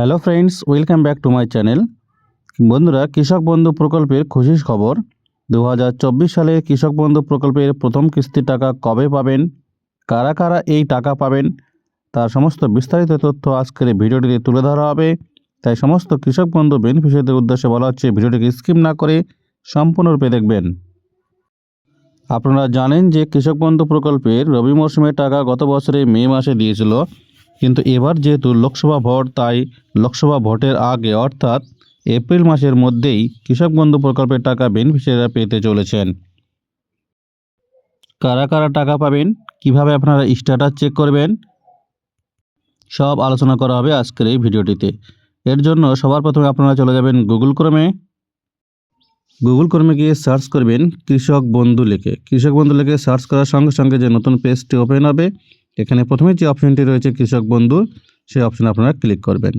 Hello friends welcome back to my channel বন্ধুরা, কৃষক বন্ধু প্রকল্পের খুশির খবর। দু হাজার চব্বিশ সালে কৃষক বন্ধু প্রকল্পের প্রথম কিস্তির টাকা কবে পাবেন? কারা কারা এই টাকা পাবেন? তার সমস্ত বিস্তারিত তথ্য আজকের এই ভিডিওটিতে তুলে ধরা হবে। তাই সমস্ত কৃষক বন্ধু বেনিফিশিয়ারিদের উদ্দেশ্যে বলা হচ্ছে, ভিডিওটিকে স্কিপ না করে সম্পূর্ণরূপে দেখবেন। আপনারা জানেন যে কৃষক বন্ধু প্রকল্পের রবি মরশুমের টাকা গত বছরে মে মাসে দিয়েছিল। কিন্তু এবার যেহেতু লোকসভা ভোট, তাই লোকসভা ভোটের আগে, অর্থাৎ এপ্রিল মাসের মধ্যেই কৃষক বন্ধু প্রকল্পের টাকা বেনিফিশিয়ারিরা পেতে চলেছেন। কারা কারা টাকা পাবেন? কীভাবে আপনারা স্ট্যাটাস চেক করবেন? সব আলোচনা করা হবে আজকের এই ভিডিওটিতে। এর জন্য সবার প্রথমে আপনারা চলে যাবেন গুগল ক্রমে। গুগল ক্রমে গিয়ে সার্চ করবেন কৃষক বন্ধু লিখে। কৃষক বন্ধু লিখে সার্চ করার সঙ্গে সঙ্গে যে নতুন পেজটি ওপেন হবে এখানে প্রথমে যে অপশনটি রয়েছে কৃষক বন্ধু, সেই অপশনে আপনারা ক্লিক করবেন।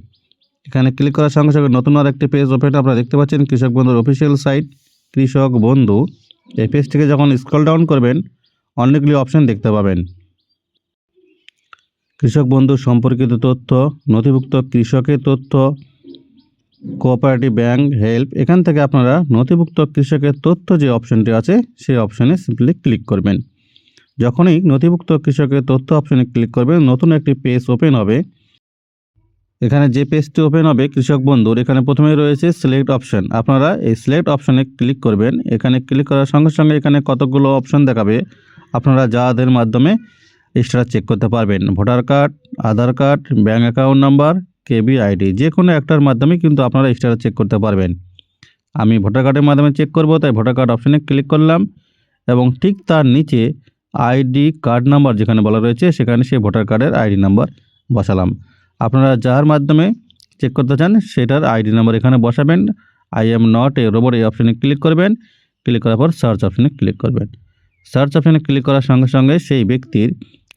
এখানে ক্লিক করার সঙ্গে সঙ্গে নতুন আর একটি পেজ ওপেন আপনারা দেখতে পাচ্ছেন কৃষক বন্ধুর অফিসিয়াল সাইট কৃষক বন্ধু। এই পেজটিকে যখন স্ক্রল ডাউন করবেন, অনেকগুলি অপশন দেখতে পাবেন। কৃষক বন্ধু সম্পর্কিত তথ্য, নথিভুক্ত কৃষকের তথ্য কোঅপারেটিভ ব্যাংক হেল্প এখান থেকে আপনারা নথিভুক্ত কৃষকের তথ্য যে অপশনটি আছে, সেই অপশনে সিম্পলি ক্লিক করবেন। যখনই নথিভুক্ত কৃষকের তথ্য অপশনে ক্লিক করবেন, নতুন একটি পেজ ওপেন হবে। এখানে যে পেজটি ওপেন হবে, কৃষক বন্ধুর, এখানে প্রথমে রয়েছে সিলেক্ট অপশন আপনারা এই সিলেক্ট অপশনে ক্লিক করবেন। এখানে ক্লিক করার সঙ্গে সঙ্গে এখানে কতগুলো অপশন দেখাবে। আপনারা যাদের মাধ্যমে এক্সট্রা চেক করতে পারবেন। Voter card Aadhaar card bank account number K B ID কোনো একটার মাধ্যমে কিন্তু আপনারা এক্সট্রা চেক করতে পারবেন। আমি ভোটার কার্ডের মাধ্যমে চেক করব, তাই ভোটার কার্ড অপশনে ক্লিক করলাম এবং ঠিক তার নিচে আইডি কার্ড নাম্বার যেখানে বলা রয়েছে, সেখানে সেই ভোটার কার্ডের আইডি নাম্বার বসালাম। আপনারা যার মাধ্যমে চেক করতে চান, সেটার আইডি নাম্বার এখানে বসাবেন। I am not a robot এই অপশনে ক্লিক করবেন। ক্লিক করার পর সার্চ অপশনে ক্লিক করবেন। সার্চ অপশনে ক্লিক করার সঙ্গে সঙ্গে সেই ব্যক্তির,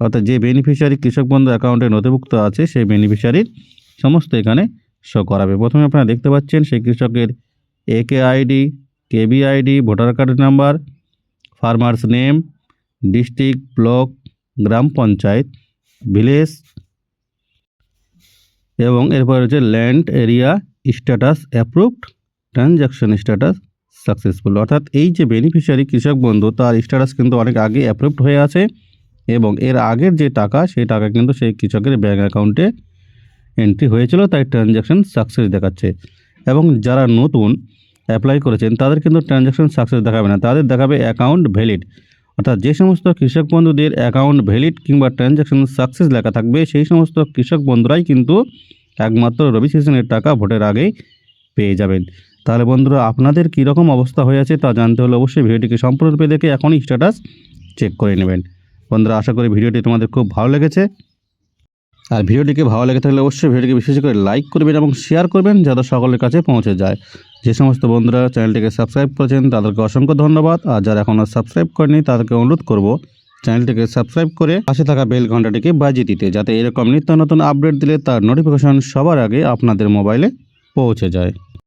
অর্থাৎ যে বেনিফিশিয়ারি কৃষক বন্ধু অ্যাকাউন্টে নথিভুক্ত আছে, সেই বেনিফিশিয়ারির সমস্ত এখানে শো করাবে। প্রথমে আপনারা দেখতে পাচ্ছেন সেই কৃষকের A K ID KB ID voter card number farmers name district block, gram panchayat, village এবং এরপর হচ্ছে land area status approved, transaction status successful. অর্থাৎ এই যে বেনিফিশিয়ারি কৃষক বন্ধু, তার স্ট্যাটাস কিন্তু অনেক আগে অ্যাপ্রুভড হয়ে আছে এবং এর আগের যে টাকা, সেই টাকা কিন্তু সেই কৃষকের ব্যাঙ্ক অ্যাকাউন্টে এন্ট্রি হয়েছিল, তাই ট্রানজ্যাকশন সাকসেস দেখাচ্ছে। এবং যারা নতুন অ্যাপ্লাই করেছেন, তাদের কিন্তু ট্রানজ্যাকশন সাকসেস দেখাবে না। তাদের দেখাবে অ্যাকাউন্ট ভ্যালিড অর্থাৎ যে সমস্ত কৃষক বন্ধুদের অ্যাকাউন্ট ভ্যালিড কিংবা ট্রানজ্যাকশন সাকসেস লেখা থাকবে, সেই সমস্ত কৃষক বন্ধুরাই কিন্তু একমাত্র রবি সিজনের টাকা ভোটের আগেই পেয়ে যাবেন। তাহলে বন্ধুরা, আপনাদের কীরকম অবস্থা হয়ে আছে তা জানতে হলে অবশ্যই ভিডিওটিকে সম্পূর্ণরূপে দেখে এখনই স্ট্যাটাস চেক করে নেবেন। বন্ধুরা, আশা করি ভিডিওটি তোমাদের খুব ভালো লেগেছে। আর ভিডিওটিকে ভালো লেগে থাকলে অবশ্যই ভিডিওটিকে বিশেষ করে লাইক করবেন এবং শেয়ার করবেন যাতে সকলের কাছে পৌঁছে যায়। যে সমস্ত বন্ধুরা চ্যানেলটিকে সাবস্ক্রাইব করেছেন, তাদেরকে অসংখ্য ধন্যবাদ। আর যারা এখনও সাবস্ক্রাইব করেনি তাদেরকে অনুরোধ করব চ্যানেলটিকে সাবস্ক্রাইব করে পাশে থাকা বেল ঘন্টাটিকে বাজিয়ে দিতে, যাতে এরকম নিত্য নতুন আপডেট দিলে তার নোটিফিকেশন সবার আগে আপনাদের মোবাইলে পৌঁছে যায়।